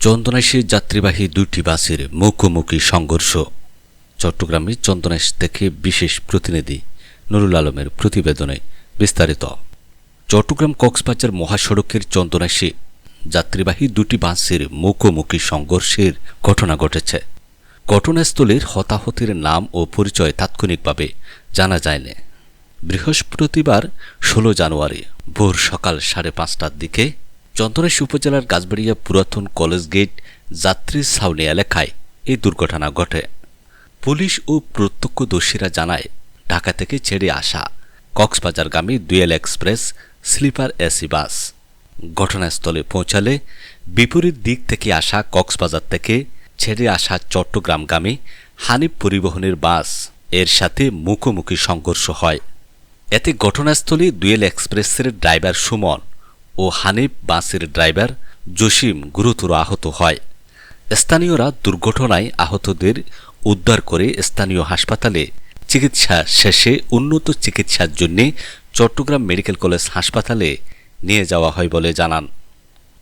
চন্দনাইশে যাত্রীবাহী দুইটি বাসের মুখোমুখি সংঘর্ষ। চট্টগ্রামে চন্দনাইশ থেকে বিশেষ প্রতিনিধি নুরুল আলমের প্রতিবেদনে বিস্তারিত। চট্টগ্রাম কক্সবাজার মহাসড়কের চন্দনাইশে যাত্রীবাহী দুটি বাসের মুখোমুখি সংঘর্ষের ঘটনা ঘটেছে। ঘটনাস্থলের হতাহতের নাম ও পরিচয় তাৎক্ষণিকভাবে জানা যায়নি। বৃহস্পতিবার ষোলো জানুয়ারি ভোর সকাল সাড়ে পাঁচটার দিকে চন্দনেশ উপজেলার গাছবাড়িয়া পুরাতন কলেজ গেট যাত্রী ছাউনি এলাকায় এই দুর্ঘটনা ঘটে। পুলিশ ও প্রত্যক্ষদর্শীরা জানায়, ঢাকা থেকে ছেড়ে আসা কক্সবাজারগামী Duel express, sleeper AC bus. ঘটনাস্থলে পৌঁছালে বিপরীত দিক থেকে আসা কক্সবাজার থেকে ছেড়ে আসা চট্টগ্রামগামী হানিফ পরিবহনের বাসের সাথে মুখোমুখি সংঘর্ষ হয়। এতে ঘটনাস্থলে দুয়েল এক্সপ্রেসের ড্রাইভার সুমন ও হানিফ বাসের ড্রাইভার জসিম গুরুতর আহত হয়। স্থানীয়রা দুর্ঘটনায় আহতদের উদ্ধার করে স্থানীয় হাসপাতালে চিকিৎসা শেষে উন্নত চিকিৎসার জন্য চট্টগ্রাম মেডিকেল কলেজ হাসপাতালে নিয়ে যাওয়া হয় বলে জানান।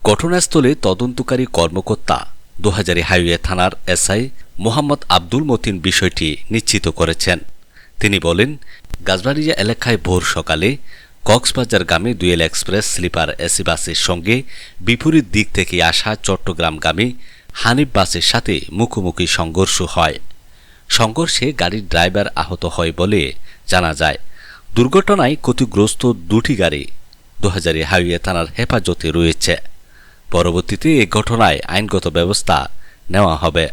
ঘটনাস্থলে তদন্তকারী কর্মকর্তা দোহাজারি হাইওয়ে থানার এসআই মোহাম্মদ আব্দুল মতিন বিষয়টি নিশ্চিত করেছেন। তিনি বলেন গাজবাড়িয়া এলাকায় ভোর সকালে কক্সবাজারগামী দুয়েল এক্সপ্রেস স্লিপার এসি বাসের সঙ্গে বিপরীত দিক থেকে আসা চট্টগ্রামগামী হানিফ বাসের সাথে মুখোমুখি সংঘর্ষ হয়। সংঘর্ষে গাড়ির ড্রাইভার আহত হয় বলে জানা যায়। দুর্ঘটনায় ক্ষতিগ্রস্ত দুটি গাড়ি দোহাজারি হাইওয়ে থানার হেফাজতে রয়েছে। পরবর্তীতে এ ঘটনায় আইনগত ব্যবস্থা নেওয়া হবে।